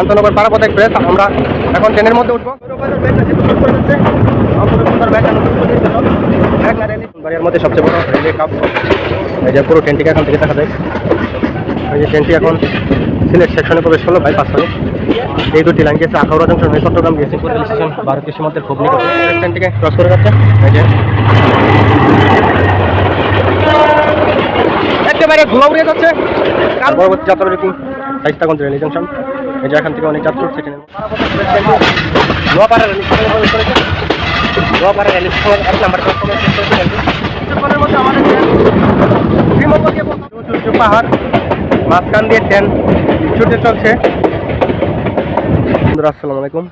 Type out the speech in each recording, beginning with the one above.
আন্তনগর পারাপথ express আমরা এখন ট্রেনের মধ্যে উঠবো। বাড়ির মধ্যে সবচেয়ে বড় রেলওয়ে কাপ এই যে পুরো ট্রেনটিকে এখান থেকে দেখা যায়। এই যে ট্রেনটি এখন সিলেট সেকশনে প্রবেশ করল বাই পাঁচশো এই দুটি লাইন গেছে আখাউড়া জংশন চট্টগ্রাম গেছে রেল স্টেশন ভারতীয় সীমান্তের খুব নিকটে। ট্রেনটিকে ক্রস করে যাচ্ছে। এই যে একেবারে ধুলা উড়িয়ে যাচ্ছে। পরবর্তী যাত্রা রীতি সাইস্তাগঞ্জ রেল জংশন এই যে এখান থেকে অনেক যাত্রা উঠছে নোয়াপাড়া রেল নোয়াপাড়া রেল এক নাম্বার ট্রেন পাহাড় মাঝখান দিয়ে ট্রেন ছুটে চলছে। আসসালামু আলাইকুম।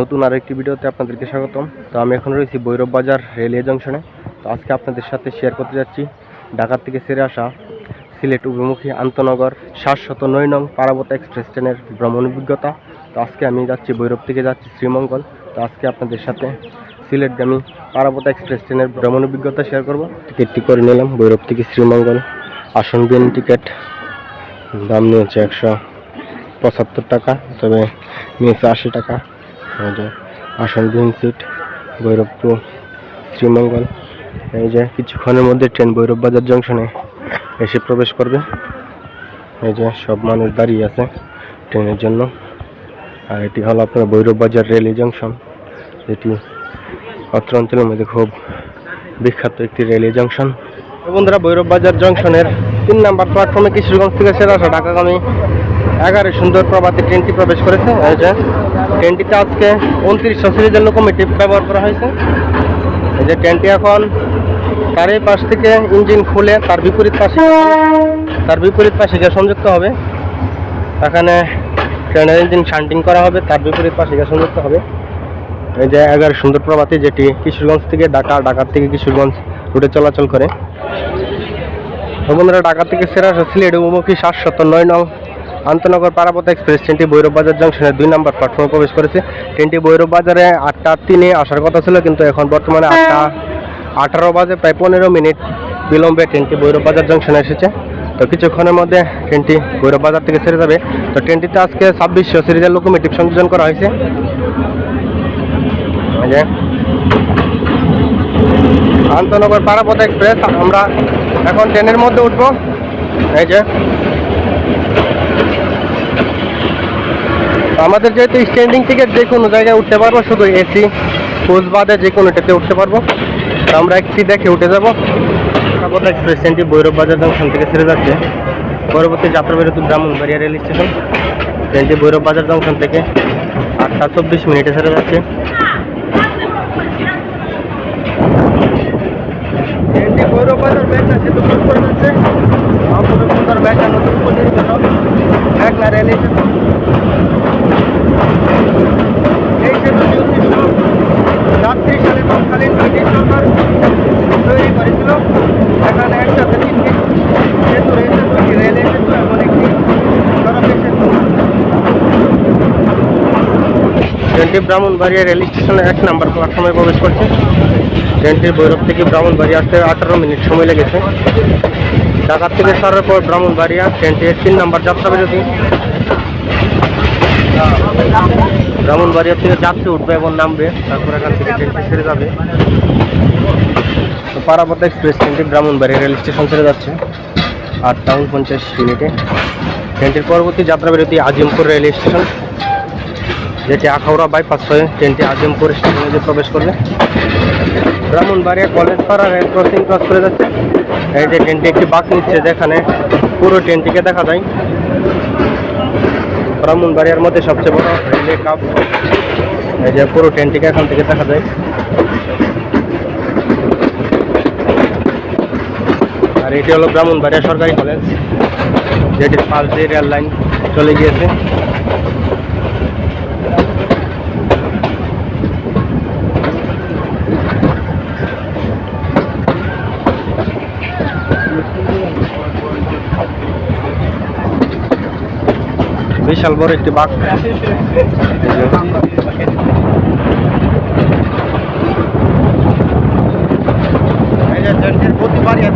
নতুন আর একটি ভিডিওতে আপনাদেরকে স্বাগতম। তো আমি এখন রয়েছি ভৈরব বাজার রেলওয়ে জংশনে। তো আজকে আপনাদের সাথে শেয়ার করতে যাচ্ছি ঢাকার থেকে সেরে আসা সিলেট অভিমুখী আন্তনগর সাতশত নয় নং পারাবত এক্সপ্রেস ট্রেনের ভ্রমণ অভিজ্ঞতা। তো আজকে আমি যাচ্ছি ভৈরব থেকে, যাচ্ছি শ্রীমঙ্গল। তো আজকে আপনাদের সাথে সিলেটগামী পারাবত এক্সপ্রেস ট্রেনের ভ্রমণ অভিজ্ঞতা শেয়ার করব। টিকিটটি করে নিলাম ভৈরব থেকে শ্রীমঙ্গল। আসন বিন টিকিট। দাম নিয়েছে একশো পঁচাত্তর টাকা, তবে নিয়েছে আশি টাকা। আসন বিহীন সিট, ভৈরব টু শ্রীমঙ্গল। এই যে কিছুক্ষণের মধ্যে ট্রেন ভৈরব বাজার জংশনে এসে প্রবেশ করবে। এই যে সব মানুষ দাঁড়িয়ে আছে ট্রেনের জন্য। আর এটি হলো আপনার ভৈরব বাজার রেলওয়ে জংশন এটি অত্র অঞ্চলের মধ্যে খুব বিখ্যাত একটি রেলওয়ে জংশন বন্ধুরা ভৈরব বাজার জংশনের তিন নাম্বার প্ল্যাটফর্মে কিশোরগঞ্জ থেকে সেরা আসা ঢাকাগামী এগারো সুন্দর প্রভাতে ট্রেনটি প্রবেশ করেছে। এই যে ট্রেনটিতে আজকে উনত্রিশশো সিরিজের লোকোমেটিভ ব্যবহার করা হয়েছে। এই যে ট্রেনটি এখন এই পাশ থেকে ইঞ্জিন খুলে তার বিপরীত পাশে, তার বিপরীত পাশে গিয়ে সংযুক্ত হবে। এখানে ট্রেনের ইঞ্জিন শান্টিং করা হবে, তার বিপরীত পাশে গিয়ে সংযুক্ত হবে। এই যে এগারো সুন্দর প্রভাতী যেটি কিশোরগঞ্জ থেকে ঢাকা ঢাকা থেকে কিশোরগঞ্জ রুটে চলাচল করে। বন্ধুরা, ঢাকা থেকে সেরা সিলেট উপমুখী সাতশত নয় নং আন্তনগর পারাপথ এক্সপ্রেস ট্রেনটি বাজার জংশনের দুই নম্বর প্ল্যাটফর্মে প্রবেশ করেছে। ট্রেনটি বাজারে আটটা তিনে আসার কথা ছিল, কিন্তু এখন বর্তমানে আটটা আঠারো বাজে, প্রায় পনেরো মিনিট বিলম্বে ট্রেনটি বাজার জংশনে এসেছে। তো কিছুক্ষণের মধ্যে ট্রেনটি বাজার থেকে ছেড়ে যাবে। তো ট্রেনটিতে আজকে ছাব্বিশশো সিরিজের লোকোমেটিভ সংযোজন করা হয়েছে। আন্তনগর পারাপথ এক্সপ্রেস, আমরা এখন ট্রেনের মধ্যে উঠবো। এই যে। আমাদের যেহেতু স্ট্যান্ডিং টিকিট যে কোনো জায়গায় উঠতে পারব, শুধু এসি কোচ বাদে যে কোনোটাতে উঠতে পারব। আমরা একটি দেখে উঠে যাব। পারাপথ এক্সপ্রেস ট্রেনটি ভৈরব বাজার জংশন থেকে ছেড়ে যাচ্ছে। পরবর্তী যাত্রা বেরোতে ব্রাহ্মণবাড়িয়া রেল স্টেশন। ট্রেনটি ভৈরব বাজার জংশন থেকে আটটা চব্বিশ মিনিটে ছেড়ে যাচ্ছে। ভৈরব বাজার করে যাচ্ছে। সুন্দর নতুন সালে তৎকালীন ব্রিটিশ সরকার তৈরি করেছিল। সেতু রয়েছে, দুটি রেলওয়ে সেতু এবং একটি ট্রেনটি ব্রাহ্মণবাড়িয়া রেল স্টেশনে এক নাম্বার প্ল্যাটফর্মে প্রবেশ করছে। ট্রেনটি ভৈরব থেকে ব্রাহ্মণবাড়িয়া আসতে আঠারো মিনিট সময় লেগেছে। ঢাকার থেকে সারার পর ব্রাহ্মণবাড়িয়া ট্রেনটির তিন নাম্বার যাত্রা বিরতি ব্রাহ্মণবাড়িয়া থেকে যাত্রী উঠবে এবং নামবে। তারপর এখান থেকে ট্রেনটি ছেড়ে যাবে। তো পারাপথ এক্সপ্রেস ট্রেনটি ব্রাহ্মণবাড়িয়া রেল স্টেশন ছেড়ে যাচ্ছে। আটটা উনপঞ্চাশ মিনিটে। ট্রেনটির পরবর্তী যাত্রা বিরতি আজিমপুর রেল স্টেশন, যেটি আখাউড়া বাইপাস হয়ে ট্রেনটি আজিমপুর স্টেশনে যে প্রবেশ করবে। ব্রাহ্মণবাড়িয়া কলেজ পাড়া রেল ক্রসিং ক্রস করে যাচ্ছে। এই যে ট্রেনটি একটি বাঁক নিচ্ছে, যেখানে পুরো ট্রেনটিকে দেখা যায়। ব্রাহ্মণবাড়িয়ার মধ্যে সবচেয়ে বড় রেলওয়ে কাপ এই যে পুরো ট্রেনটিকে এখান থেকে দেখা যায়। আর এটি হলো ব্রাহ্মণবাড়িয়া সরকারি কলেজ যেটির পাশ দিয়ে রেল লাইন চলে গিয়েছে। বিশাল বড় একটি বাঘ।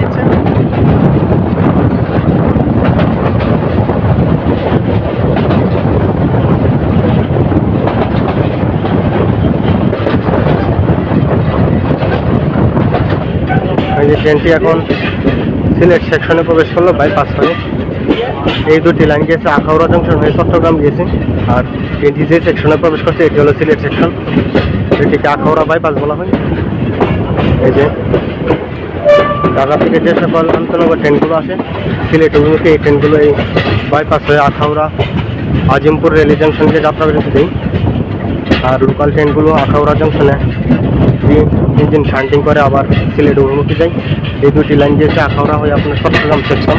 দিচ্ছে ট্রেনটি এখন সিলেট সেকশনে প্রবেশ করল বাইপাস হয়ে। এই দুটি লাইন গিয়েছে, আখাউড়া জংশন হয়ে চট্টগ্রাম গিয়েছে, আর এটি যে সেকশনে প্রবেশ করছে, এটি হলো সিলেট সেকশন এটিকে আখাউড়া বাইপাস বলা হয়। এই যে, ঢাকা থেকে যে সকল আন্তনগর ট্রেনগুলো আসে, সিলেট অভিমুখে এই ট্রেনগুলো এই বাইপাস হয়ে আখাউড়া, আজিমপুর রেল জংশনকে যাত্রা বিরতি দেয় আর লোকাল ট্রেনগুলো আখাউড়া জংশনে দিয়ে ইঞ্জিন শান্টিং করে আবার সিলেট অভিমুখে যায় এই দুটি লাইন গিয়েছে আখাউড়া হয়ে আপনার চট্টগ্রাম সেকশন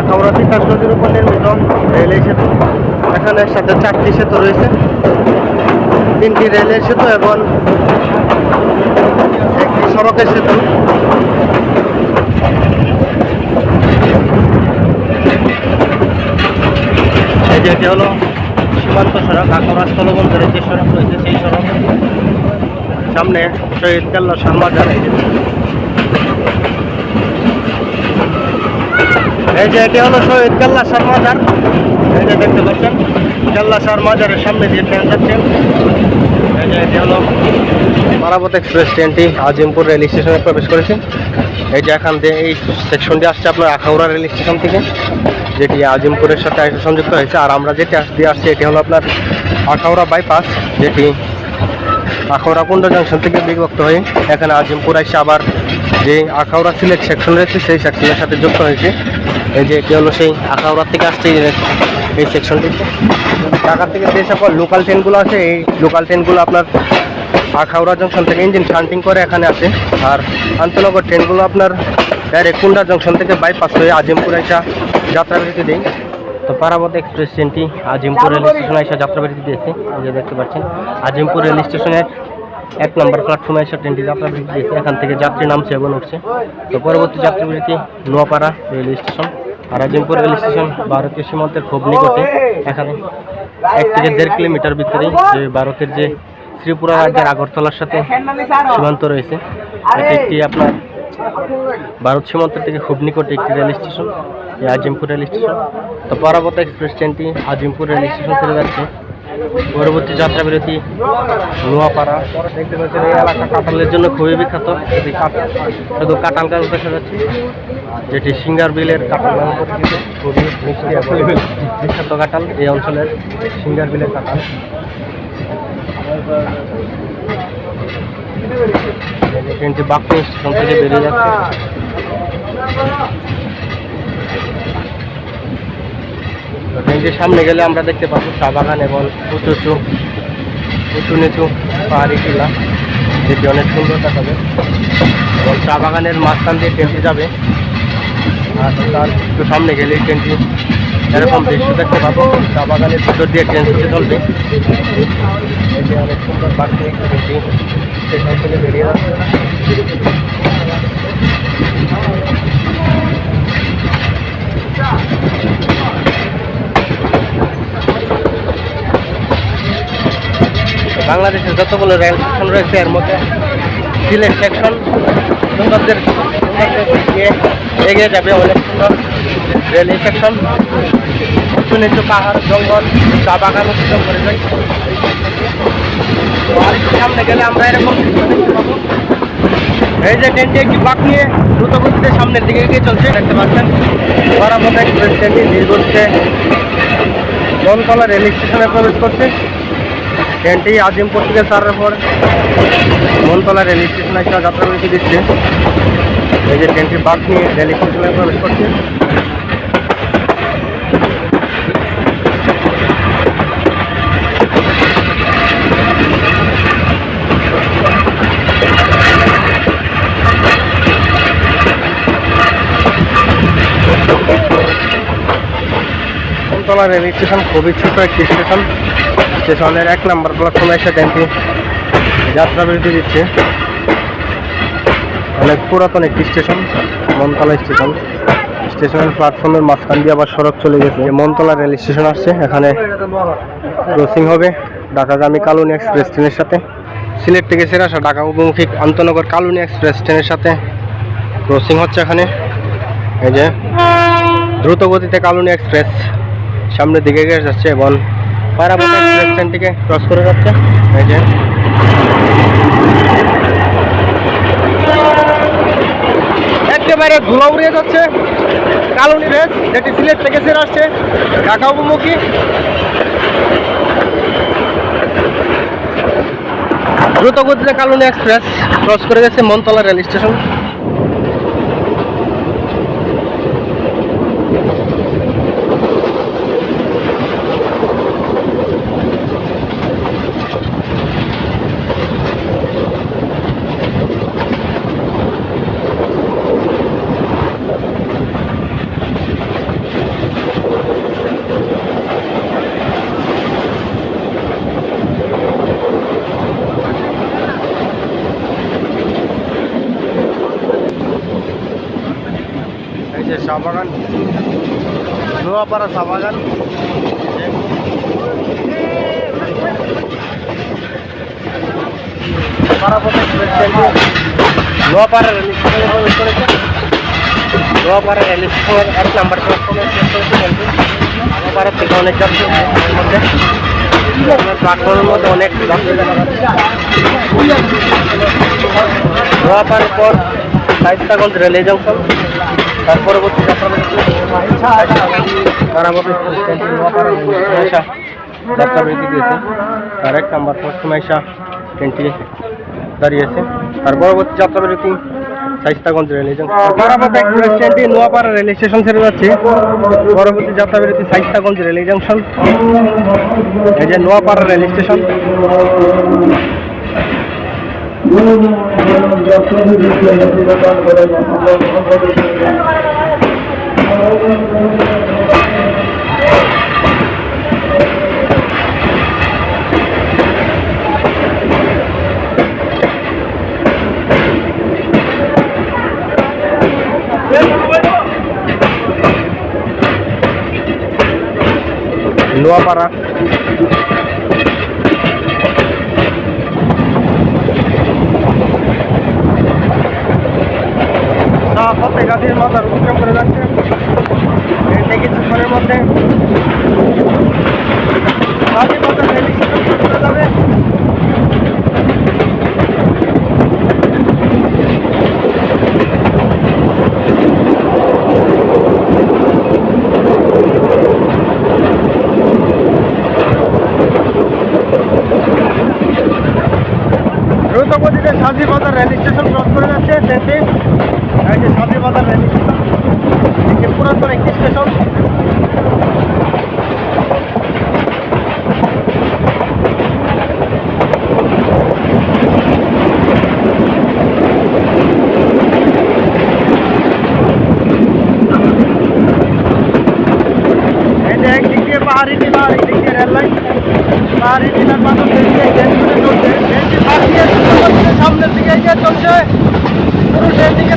আখাউড়া তিতাস নদীর উপর নির্মিত রেল সেতু। এখানে সাথে চারটি সেতু রয়েছে। তিনটি রেলের সেতু এবং একটি সড়কের সেতু। এই যে এটি হলো সীমান্ত সড়ক, আখাউড়া স্থলবন্দরের যে সড়ক রয়েছে, সেই সড়ক। সামনে শহীদ কেল্লা সালমাজার এই যে এটি হলো শহীদ কেল্লা সালমাজার এই যে দেখতে পাচ্ছেন, কেল্লা সালমাজারের সামনে দিয়ে ট্রেন যাচ্ছে। এই যে এটি হলো মারাবত এক্সপ্রেস ট্রেনটি আজিমপুর রেল স্টেশনে প্রবেশ করেছে। এই যে এখান দিয়ে এই সেকশনটি আসছে আপনার আখাউড়া রেল স্টেশন থেকে, যেটি আজিমপুরের সাথে সংযুক্ত হয়েছে। আর আমরা যেটি দিয়ে আসছি, এটি হলো আপনার আখাউড়া বাইপাস, যেটি আখাউড়া কুণ্ড জংশন থেকে বিভক্ত হয়ে? এখানে আজিমপুর এসে আবার যে আখাউড়া সিলেট সেকশন রয়েছে, সেই সেকশনের সাথে যুক্ত হয়েছে। এই যে এটি হলো সেই আখাউড়া থেকে আসছে এই যে- এই সেকশনটি ঢাকা থেকে যে সকল লোকাল ট্রেনগুলো আছে, এই লোকাল ট্রেনগুলো আপনার আখাউড়া জংশন থেকে ইঞ্জিন শান্টিং করে এখানে আসে। আর আন্তনগর ট্রেনগুলো আপনার ডাইরেক্ট কুন্ডা জংশন থেকে বাইপাস হয়ে আজিমপুর এসা যাত্রাবিরতি দেয়। তো পারাবত এক্সপ্রেস ট্রেনটি আজিমপুর রেল স্টেশনে এসে যাত্রাবিরতি দিয়েছে। যে দেখতে পাচ্ছেন, আজিমপুর রেল স্টেশনের এক নম্বর প্ল্যাটফর্মে এসে ট্রেনটি যাত্রাবিরতি দিয়েছে। এখান থেকে যাত্রী নামছে এবং উঠছে। তো পরবর্তী যাত্রাবিরতি নোয়াপাড়া রেল স্টেশন। আর আজিমপুর রেল স্টেশন ভারতীয় সীমান্তের খুব নিকটে। এখানে এক থেকে দেড় কিলোমিটার ভিতরে যে ভারতের যে ত্রিপুরা রাজ্যের আগরতলার সাথে সীমান্ত রয়েছে। এটি একটি আপনার ভারত সীমান্ত থেকে খুব নিকটে একটি রেল স্টেশন। এই আজিমপুর রেল স্টেশন তো পরাবত এক্সপ্রেস ট্রেনটি আজিমপুর রেল স্টেশন চলে যাচ্ছে। পরবর্তী যাত্রা বিরতি নোয়াপাড়া। দেখতে পাচ্ছেন এই এলাকা কাঁঠালের জন্য খুবই বিখ্যাত। শুধু কাঁঠাল গাছ দেখা যাচ্ছে। যেটি সিঙ্গার বিলের কাঁঠাল নামে পরিচিত। খুবই মিষ্টি বিখ্যাত কাঁঠাল এই অঞ্চলের সিঙ্গার বিলের কাঁঠাল। ট্রেনটি বাঁকুড়া স্টেশন থেকে বেরিয়ে যাচ্ছে। তো ট্রেনটির সামনে গেলে আমরা দেখতে পাবো চা বাগান এবং উঁচু উঁচু উঁচু নিচু পাহাড়ি টিলা। যেটি অনেক সুন্দর দেখাবে এবং চা বাগানের মাঝখান দিয়ে ট্রেনটি যাবে। আর তার একটু সামনে গেলে ট্রেনটি এরকম দৃশ্য দেখতে পাবো। চা বাগানের ভিতর দিয়ে ট্রেন ছুটে চলবে। এই যে অনেক সুন্দর পাখি, ট্রেনটি স্টেশন থেকে বেরিয়ে যাচ্ছে বাংলাদেশের যতগুলো রেল সেকশন রয়েছে, এর মধ্যে সিলেট সেকশন সুন্দরদের এগিয়ে যাবে অনেক সুন্দর রেল সেকশন উঁচু নিচু পাহাড়, জঙ্গল, চা বাগান অতিক্রম করে একটু সামনে গেলে আমরা এরকম এই যে ট্রেনটি একটি বাঁক নিয়ে দ্রুত গতিতে সামনের দিকে এগিয়ে চলছে, দেখতে পাচ্ছেন। বারামত এক্সপ্রেস ট্রেনটি দীর্ঘচ্ছে বনতলা রেল স্টেশনে প্রবেশ করছে। ট্রেনটি আজিমপুর থেকে ছাড়ার পর বনতলা রেল স্টেশনে একটা যাত্রা বিরতি দিচ্ছে। এই যে ট্রেনটি বাক নিয়ে রেল স্টেশনে প্রবেশ করছে। মনতলা রেল স্টেশন, খুবই ছোট একটি স্টেশন। স্টেশনের এক নম্বর প্ল্যাটফর্মে এসে ট্রেনটি যাত্রা বিরতি দিচ্ছে। অনেক পুরাতন একটি স্টেশন, মনতলা স্টেশন। স্টেশনের প্ল্যাটফর্মের মাঝখান দিয়ে আবার সড়ক চলে গেছে। মনতলা রেল স্টেশন আসছে, এখানে ক্রসিং হবে ঢাকাগামী কালুনি এক্সপ্রেস ট্রেনের সাথে। সিলেট থেকে ছেড়ে আসা ঢাকা অভিমুখী আন্তনগর কালুনি এক্সপ্রেস ট্রেনের সাথে ক্রসিং হচ্ছে এখানে। এই যে দ্রুত গতিতে কালুনি এক্সপ্রেস সামনের দিকে যাচ্ছে এবং পারাবত ক্রস করে যাচ্ছে। এই যে। একেবারে ধুলো উড়িয়ে যাচ্ছে। কালুনি রেস, যেটি সিলেট থেকে ছেড়ে আসছে ঢাকা অভিমুখী দ্রুত গতিতে কালুনি এক্সপ্রেস ক্রস করে গেছে মনতলা রেল স্টেশন এই যে চা বাগান নোয়াপাড়া চা বাগান নোয়াপাড়া রেল স্টেশনে প্রবেশ করেছে নোয়াপাড়া রেল স্টেশনের এক নাম্বার প্ল্যাটফর্মে শেষ করেছে ট্রেনটি নোয়াপাড়া থেকে অনেক যাত্রী এর মধ্যে প্ল্যাটফর্মের মধ্যে অনেক তার পরবর্তী যাত্রাবৃত্তি দিয়েছে তার এক নাম্বার পশ্চিমাইশা ট্রেনটি দাঁড়িয়েছে তার পরবর্তী যাত্রাবৃত্তি সাইস্তাগঞ্জ জংশন ট্রেনটি নোয়াপাড়া রেল স্টেশন ছেড়ে যাচ্ছে। পরবর্তী যাত্রাবৃত্তি সাইস্তাগঞ্জ রেলওয়ে জংশন এই যে নোয়াপাড়া রেল স্টেশন নোয়াপাড়া ফতে গাছের মাথার উৎসব করে যাচ্ছে। এই কিছুক্ষণের মধ্যে দ্রুত গতিতে সাজি বাজার রেল স্টেশন ক্রস করে যাচ্ছে। যে সাজি বাজার রেল স্টেশন এটি পুরাতন একটি স্টেশন এই যে একদিক দিয়ে পাহাড়ি টিলা আর একদিক দিয়ে রেল লাইন পাহাড়ি টিলার পাথর দেখছে ট্রেন চলছে ট্রেনটি পাঠিয়ে সামনের দিকে এগিয়ে চলছে পুরো ট্রেন দিকে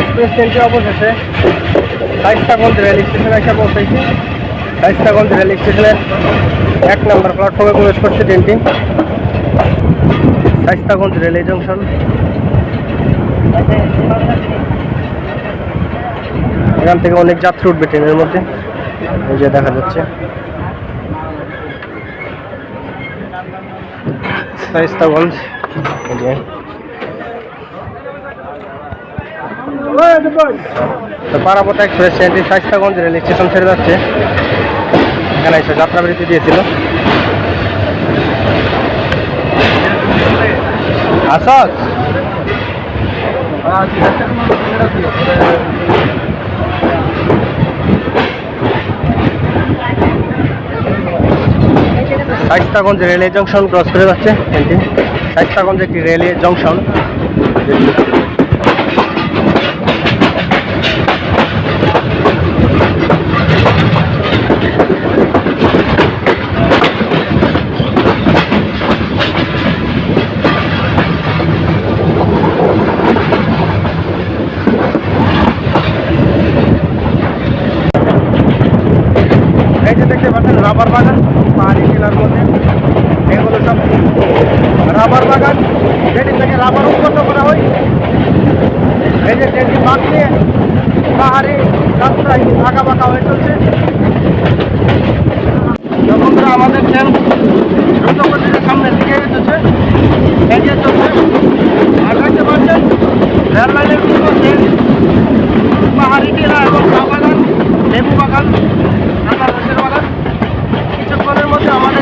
এক্সপ্রেস ট্রেনটি অবশেষে শাইস্তাগঞ্জ রেল স্টেশনে এসে পৌঁছেছি। শাইস্তাগঞ্জ রেল স্টেশনের এক নম্বর প্ল্যাটফর্মে প্রবেশ করছে ট্রেনটি। Shaistaganj railway junction. এখান থেকে অনেক যাত্রী উঠবে ট্রেনের মধ্যে। এই যে দেখা যাচ্ছে। শাইস্তাগঞ্জ পারাপথ এক্সপ্রেস ট্রেনটি শাইস্তাগঞ্জ রেল স্টেশন ছেড়ে যাচ্ছে। এখানে এসে যাত্রাবৃত্তি দিয়েছিল। আসস শাইস্তাগঞ্জ রেলওয়ে জংশন ক্রস করে যাচ্ছে। সাইস্তাগঞ্জ একটি রেলওয়ে জংশন। যেটি এই যে দেখতে পাচ্ছেন, রাবার বাগান, পাহাড়ি জেলার মধ্যে। এগুলো সব রাবার বাগান। যেটি থেকে রাবার উৎপন্ন করা হয়, এই যে ট্রেনটি বাঁক নিয়ে পাহাড়ি রাস্তায় আঁকা বাঁকা হয়ে চলছে। বন্ধুরা আমাদের ট্রেন দ্রুত গতিতে সামনের দিকে এগোচ্ছে এগিয়ে চলছে আর দেখতে পাচ্ছেন রেল লাইনের মধ্যে পাহাড়ি টিলা এবং চা বাগান, লেবু বাগান আনারসের বাগান কিছুক্ষণের মধ্যে আমাদের ট্রেন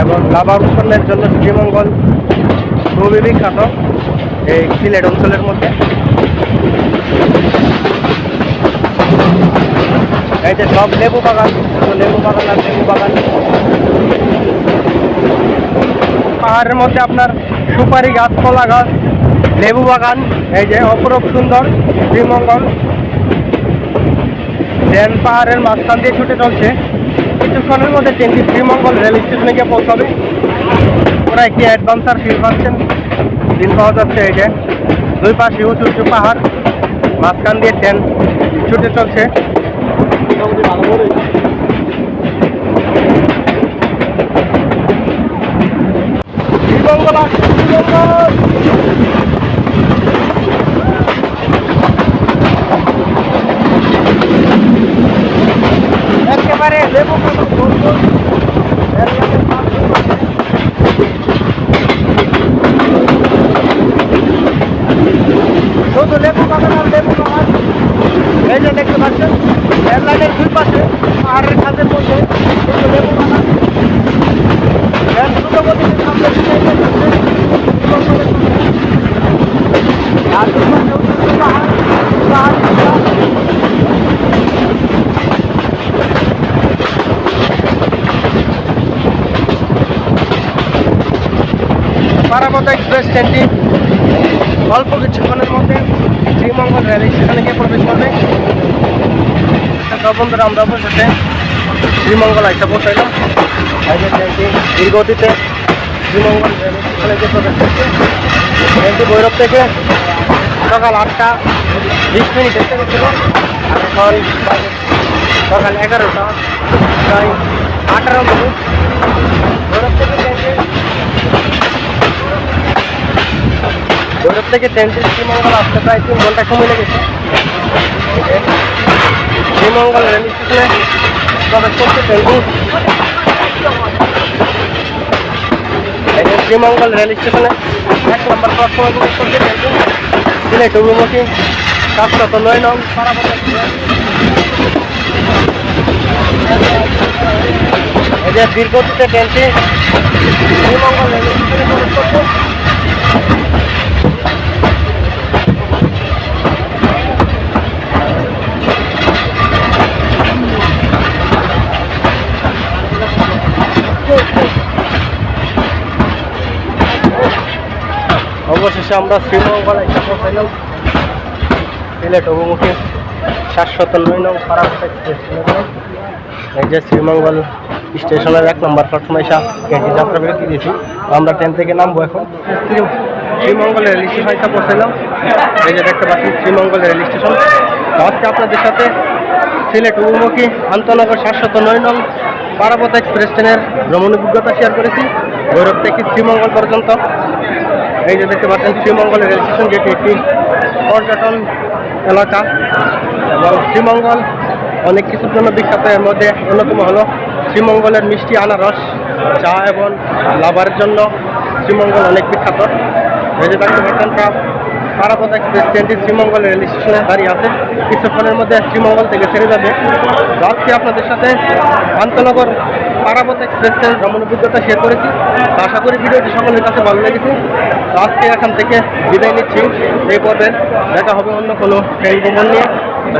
এবং উৎপন্নের জন্য শ্রীমঙ্গল খুবই বিখ্যাত এই সিলেট অঞ্চলের মধ্যে। এই যে সব লেবু বাগান লেবু বাগান আর লেবু বাগান। পাহাড়ের মধ্যে আপনার সুপারি গাছ, কলা গাছ, লেবু বাগান, এই যে অপরূপ সুন্দর শ্রীমঙ্গল। ট্রেন পাহাড়ের মাঝখান দিয়ে ছুটে চলছে। কিছুক্ষণের মধ্যে ট্রেনটি শ্রীমঙ্গল রেল স্টেশনে গিয়ে পৌঁছাবে। ওরা একটি অ্যাডভান্সার ফিল পাচ্ছেন। দিন পাওয়া যাচ্ছে এই যে। দুই পাশে উঁচু উঁচু পাহাড়, মাঝখান দিয়ে ট্রেন ছুটে চলছে। শ্রীমঙ্গল শ্রীমঙ্গল একেবারে লেবু মতো সুন্দর রেললাইনের পাশ দিয়ে পাশে। শুধু লেবু বাগান আর লেবু বাগান এই যে দেখতে পাচ্ছেন রেল লাইনের দুই পাশে পাহাড়ের খাদের মধ্যে শুধু লেবু বাগান ট্রেন দ্রুত গতিতে সামনে দিকে এগিয়ে চলছে। শ্রীমঙ্গলের দিকে। আর দুই পাশে উঁচু উঁচু পাহাড়, পাহাড়ি এলাকা। পারাবত এক্সপ্রেস ট্রেনটি অল্প কিছুক্ষণের মধ্যে শ্রীমঙ্গল রেল স্টেশনে গিয়ে প্রবেশ করবে। বন্ধুরা, আমরা অবশেষে শ্রীমঙ্গল আইসা পৌঁছাইলাম। যে ট্রেনটি দীর্ঘতিতে শ্রীমঙ্গল রেল স্টেশনে গিয়ে প্রবেশ করছে। ট্রেনটি ভৈরব থেকে সকাল আটটা বিশ মিনিট এসে গেছিল। এখন সকাল এগারোটা, প্রায় আঠারো মিনিট। ভৈরব থেকে ট্রেনটি ভৈরব থেকে ট্রেনটি শ্রীমঙ্গল আসতে প্রায় তিন ঘণ্টা সময় লেগেছে। শ্রীমঙ্গল রেল স্টেশনে প্রবেশ করছে ট্রেনটি শ্রীমঙ্গল রেল স্টেশনে এক নম্বর প্রবেশ করছে ট্রেনটি সিলেট অভিমুখী সাতশত নয় নং। এই যে দীর্ঘতিতে ট্রেনটি শ্রীমঙ্গল রেল স্টেশনে প্রবেশ করছে। অবশেষে আমরা শ্রীমঙ্গল পৌঁছাইলাম সিলেট অভিমুখে সাতশত নয় নং পারাপথ এই যে শ্রীমঙ্গল স্টেশনের এক নম্বর প্ল্যাটফর্মে এসে যাত্রা বিরতি দিয়েছি আমরা ট্রেন থেকে নামবো এখন। শ্রী- শ্রীমঙ্গল রেল স্টেশনটা পৌঁছাইলাম এই যে দেখতে পাচ্ছি শ্রীমঙ্গল রেল স্টেশন। আজকে আপনাদের সাথে সিলেট অভিমুখী আন্তনগর সাতশত নয় নং পারাপথ এক্সপ্রেস ট্রেনের ভ্রমণ অভিজ্ঞতা শেয়ার করেছি। ভৈরব থেকে শ্রীমঙ্গল পর্যন্ত। এই যে দেখতে পাচ্ছেন শ্রীমঙ্গল রেল স্টেশন যেটি একটি পর্যটন এলাকা এবং শ্রীমঙ্গল অনেক কিছুর জন্য বিখ্যাত। এর মধ্যে অন্যতম হলো শ্রীমঙ্গলের মিষ্টি আনারস, চা এবং লাভারের জন্য শ্রীমঙ্গল অনেক বিখ্যাত। এই যে দেখতে পাচ্ছেন তা- পারাপথ এক্সপ্রেস ট্রেনটি শ্রীমঙ্গল রেল স্টেশনে দাঁড়িয়ে আছে। কিছুক্ষণের মধ্যে শ্রীমঙ্গল থেকে ছেড়ে যাবে। আজকে আপনাদের সাথে আন্তনগর পারাপথ এক্সপ্রেস ট্রেন ভ্রমণ অভিজ্ঞতা শেয়ার করেছি। আশা করি ভিডিওটি সকলের কাছে ভালো লেগেছে। আজকে এখান থেকে বিদায় নিচ্ছি। এই পর্বে দেখা হবে অন্য কোনো ট্রেন ভ্রমণ নিয়ে।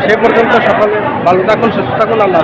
সেই পর্যন্ত সকলে ভালো থাকুন, সুস্থ থাকুন, আল্লাহ